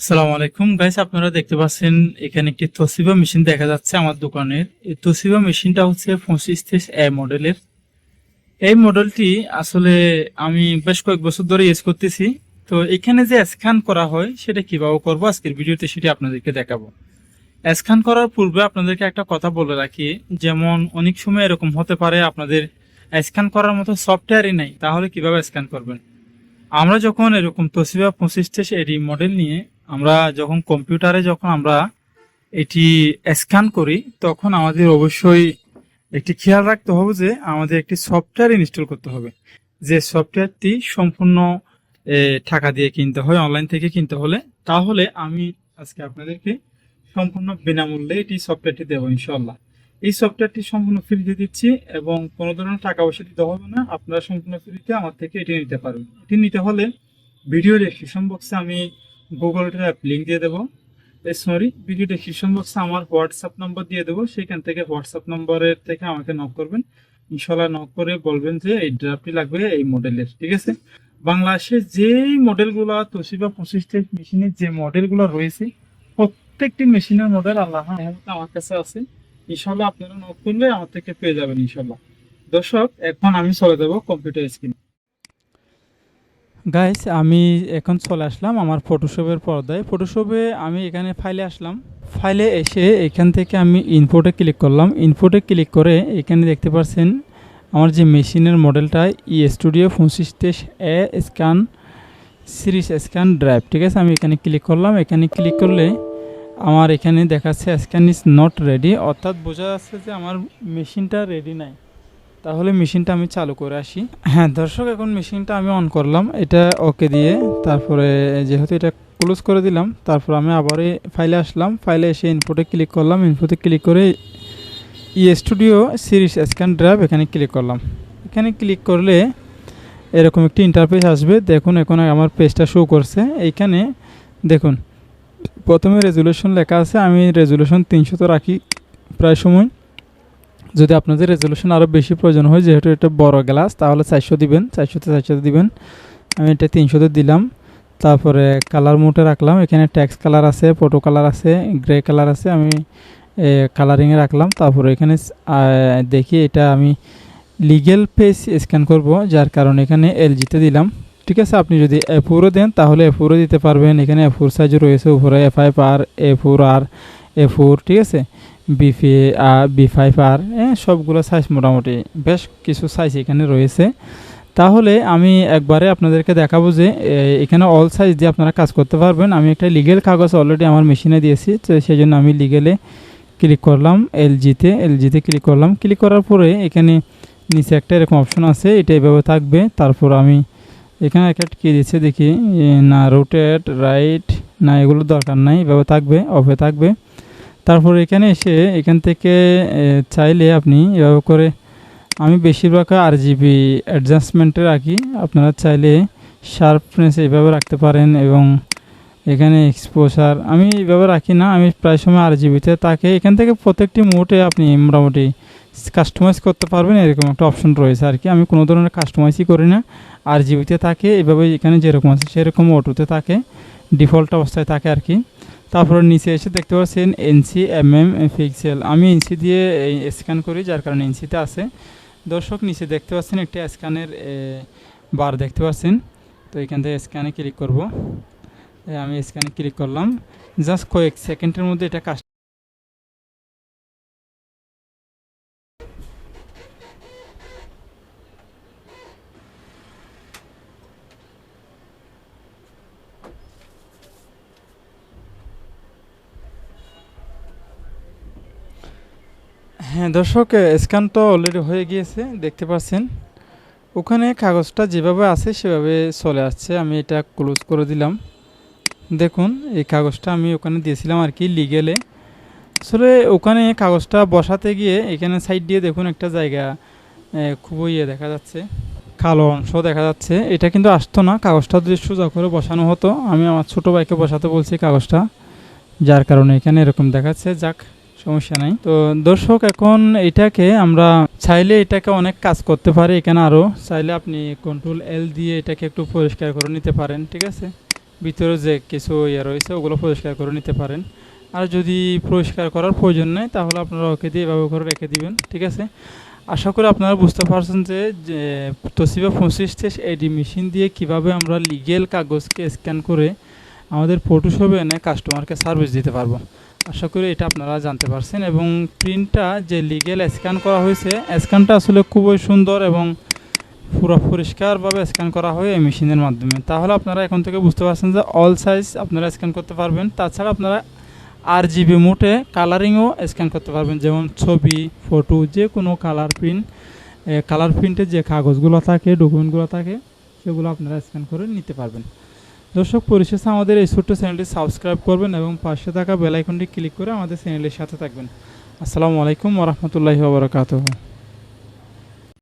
সালাম আলাইকুম। গাইস, আপনারা দেখতে পাচ্ছেন, এখানে একটি তোসিবা মেশিন দেখা যাচ্ছে আমার দোকানের। এই তোসিবা মেশিনটা হচ্ছে পঁচিশ তেইশ এ মডেলের। এই মডেলটি আসলে আমি বেশ কয়েক বছর ধরে ইউজ করতেছি। তো এখানে যে স্ক্যান করা হয়, সেটা কীভাবে করব? আজকের ভিডিওতে সেটি আপনাদেরকে দেখাবো। স্ক্যান করার পূর্বে আপনাদেরকে একটা কথা বলে রাখি, যেমন অনেক সময় এরকম হতে পারে আপনাদের স্ক্যান করার মতো সফটওয়্যারই নাই, তাহলে কীভাবে স্ক্যান করবেন? আমরা যখন এরকম তসিবা পঁচিশ তেইশ এর মডেল নিয়ে আমরা যখন কম্পিউটারে যখন আমরা এটি স্ক্যান করি, তখন আমাদের অবশ্যই একটি খেয়াল রাখতে হবে যে আমাদের একটি সফটওয়্যার ইনস্টল করতে হবে। যে সফটওয়্যারটি সম্পূর্ণ টাকা দিয়ে কিনতে হয়, অনলাইন থেকে কিনতে হলে। তাহলে আমি আজকে আপনাদেরকে সম্পূর্ণ বিনামূল্যে এটি সফটওয়্যারটি দেবো ইনশাল্লাহ এই সফটওয়্যারটি সম্পূর্ণ ফ্রিতে দিচ্ছি এবং কোনো ধরনের টাকা পয়সা দিতে হবে না। আপনারা সম্পূর্ণ ফ্রিতে আমার থেকে এটি নিতে পারবেন। এটি নিতে হলে ভিডিও ডেসক্রিপশন বক্সে আমি গুগল ড্রাইভ লিঙ্ক দিয়ে দেবো। সরি ভিডিও ডেসক্রিপশন বক্সে আমার হোয়াটসঅ্যাপ নম্বর দিয়ে দেবো। সেখান থেকে হোয়াটসঅ্যাপ নম্বরের থেকে আমাকে নক করবেন। ইনশাল্লাহ নক করে বলবেন যে এই ড্রাফটি লাগবে এই মডেলের ঠিক আছে? বাংলাদেশে যেই মডেলগুলো তোশিবা পঁচিশ মেশিনের যে মডেলগুলো রয়েছে, প্রত্যেকটি মেশিনের মডেল আল্লাহ আমার কাছে আছে। ইনশাল্লাহ আপনারা নক করলে আমার থেকে পেয়ে যাবেন ইনশাল্লাহ দর্শক, এখন আমি চলে দেবো কম্পিউটার স্ক্রিন গাইস আমি এখন চলে আসলাম আমার ফটোশপের পর্দায়। ফটোশপে আমি এখানে ফাইলে আসলাম। ফাইলে এসে এখান থেকে আমি ইনপুটে ক্লিক করলাম। ইনপোর্টে ক্লিক করে এখানে দেখতে পাচ্ছেন আমার যে মেশিনের মডেলটা ই স্টুডিও পঁচিশ তেইশ A scan series scan drive ঠিক আছে, আমি এখানে ক্লিক করলাম। এখানে ক্লিক করলে আমার এখানে দেখাচ্ছে স্ক্যান ইজ নট রেডি অর্থাৎ বোঝা যাচ্ছে যে আমার মেশিনটা রেডি নাই। তাহলে মেশিনটা আমি চালু করে আসি। হ্যাঁ দর্শক, এখন মেশিনটা আমি অন করলাম। এটা ওকে দিয়ে তারপরে যেহেতু এটা ক্লোজ করে দিলাম, তারপর আমি আবার ফাইলে আসলাম। ফাইলে এসে ইনপুটে ক্লিক করলাম। ইনপুটে ক্লিক করে e studio series scan drive এখানে ক্লিক করলাম। এখানে ক্লিক করলে এরকম একটি ইন্টারফেস আসবে। দেখুন, এখন আমার পেজটা শো করছে। এইখানে দেখুন, প্রথমে রেজুলেশন লেখা আছে। আমি রেজুলেশন তিনশো তো রাখি প্রায় সময়। যদি আপনাদের রেজলিউশন আরও বেশি প্রয়োজন হয়, যেহেতু এটা বড় গ্লাস তাহলে চারশো দিবেন, চারশোতে চারশোতে দিবেন। আমি এটা তিনশোতে দিলাম। তারপরে কালার মোটে রাখলাম। এখানে ট্যাক্স কালার আছে ফটো কালার আছে গ্রে কালার আছে, আমি কালারিংয়ে রাখলাম। তারপরে এখানে দেখি এটা আমি লিগেল পেজ স্ক্যান করব, যার কারণে এখানে এলজিতে দিলাম। ঠিক আছে? আপনি যদি এ ফোরও দেন, তাহলে এ ফোরও দিতে পারবেন। এখানে এ ফোর সাইজও রয়েছে, উপরে এ ফাইভ আর A four R A four ঠিক আছে? বি আর বি ফাইভ আর সবগুলো সাইজ মোটামুটি বেশ কিছু সাইজ এখানে রয়েছে। তাহলে আমি একবারে আপনাদেরকে দেখাবো যে এখানে অল সাইজ দিয়ে আপনারা কাজ করতে পারবেন। আমি একটা লিগেল কাগজ অলরেডি আমার মেশিনে দিয়েছি, তো সেই জন্য আমি লিগেলে ক্লিক করলাম এলজিতে এলজিতে ক্লিক করলাম। ক্লিক করার পরে এখানে নিচে একটা এরকম অপশন আছে, এটা এভাবে থাকবে। তারপর আমি এখানে একটা কী দিচ্ছে, দেখি না রোটেট রাইট না এগুলো দরকার নাই, এভাবে থাকবে অফে থাকবে। তারপর এখানে এসে এখান থেকে চাইলে আপনি এভাবে করে আমি বেশিরভাগ আর জিবি অ্যাডজাস্টমেন্টে রাখি। আপনারা চাইলে শার্পনেস এইভাবে রাখতে পারেন এবং এখানে এক্সপোজার আমি এইভাবে রাখি না, আমি প্রায় সময় আর জিবিতে তাকে এখান থেকে প্রত্যেকটি মোটে আপনি মোটামুটি কাস্টমাইজ করতে পারবেন, এরকম একটা অপশন রয়েছে আর কি। আমি কোনো ধরনের কাস্টমাইজই করি না। আর জিবিতে থাকে এভাবে এখানে যেরকম আছে সেরকম অটোতে থাকে ডিফল্ট অবস্থায় থাকে আর কি। তারপরে নিচে এসে দেখতে পাচ্ছেন এনসি এম এম পিক্সেল আমি এনসি দিয়ে স্ক্যান করি, যার কারণে এনসিতে আছে। দর্শক, নিচে দেখতে পাচ্ছেন একটি স্ক্যানের বার দেখতে পাচ্ছেন। তো এখান থেকে স্ক্যানে ক্লিক করব। আমি স্ক্যানে ক্লিক করলাম। জাস্ট কয়েক সেকেন্ডের মধ্যে এটা কাজ হ্যাঁ দর্শক স্ক্যান তো অলরেডি হয়ে গিয়েছে, দেখতে পাচ্ছেন। ওখানে কাগজটা যেভাবে আছে, সেভাবে চলে আসছে। আমি এটা ক্লোজ করে দিলাম। দেখুন, এই কাগজটা আমি ওখানে দিয়েছিলাম আর কি লিগেলে আসলে ওখানে কাগজটা বসাতে গিয়ে, এখানে সাইড দিয়ে দেখুন একটা জায়গা খুবই ইয়ে দেখা যাচ্ছে, কালো অংশ দেখা যাচ্ছে। এটা কিন্তু আসতো না, কাগজটা যদি সোজা করে বসানো হতো, আমি আমার ছোটো ভাইকে বসাতে বলছি কাগজটা, যার কারণে এখানে এরকম দেখাচ্ছে। যাক সমস্যা নাই। তো দর্শক, এখন এটাকে আমরা চাইলে এটাকে অনেক কাজ করতে পারি এখানে আরও চাইলে আপনি কন্ট্রোল এল দিয়ে এটাকে একটু পরিষ্কার করে নিতে পারেন, ঠিক আছে? ভিতরে যে কিছু ইয়ে রয়েছে, ওগুলো পরিষ্কার করে নিতে পারেন। আর যদি পরিষ্কার করার প্রয়োজন নেই, তাহলে আপনারা ওকে দিয়ে এভাবে করে রেখে দিবেন, ঠিক আছে? আশা করি আপনারা বুঝতে পারছেন যে তসিবা পঁচিশ এডি মেশিন দিয়ে কীভাবে আমরা লিগেল কাগজকে স্ক্যান করে আমাদের ফটোশপে এনে কাস্টমারকে সার্ভিস দিতে পারব। আশা করি এটা আপনারা জানতে পারছেন। এবং প্রিন্টটা যে লিগেল স্ক্যান করা হয়েছে স্ক্যানটা আসলে খুবই সুন্দর এবং পুরো পরিষ্কারভাবে স্ক্যান করা হয় এই মেশিনের মাধ্যমে। তাহলে আপনারা এখন থেকে বুঝতে পারছেন যে অল সাইজ আপনারা স্ক্যান করতে পারবেন। তাছাড়া আপনারা আর জিবি মোটে কালারিংও স্ক্যান করতে পারবেন। যেমন ছবি ফটো যে কোনো কালার প্রিন্ট কালার প্রিন্টের যে কাগজগুলো থাকে ডকুমেন্টগুলো থাকে, সেগুলো আপনারা স্ক্যান করে নিতে পারবেন। দর্শক, পরিশেষে আমাদের এই ছোট্ট চ্যানেলটি সাবস্ক্রাইব করবেন এবং পাশে থাকা বেলাইকনটি ক্লিক করে আমাদের চ্যানেলের সাথে থাকবেন। আসসালামু আলাইকুম ওরহমতুল্লাহি ওবরাকাতুহু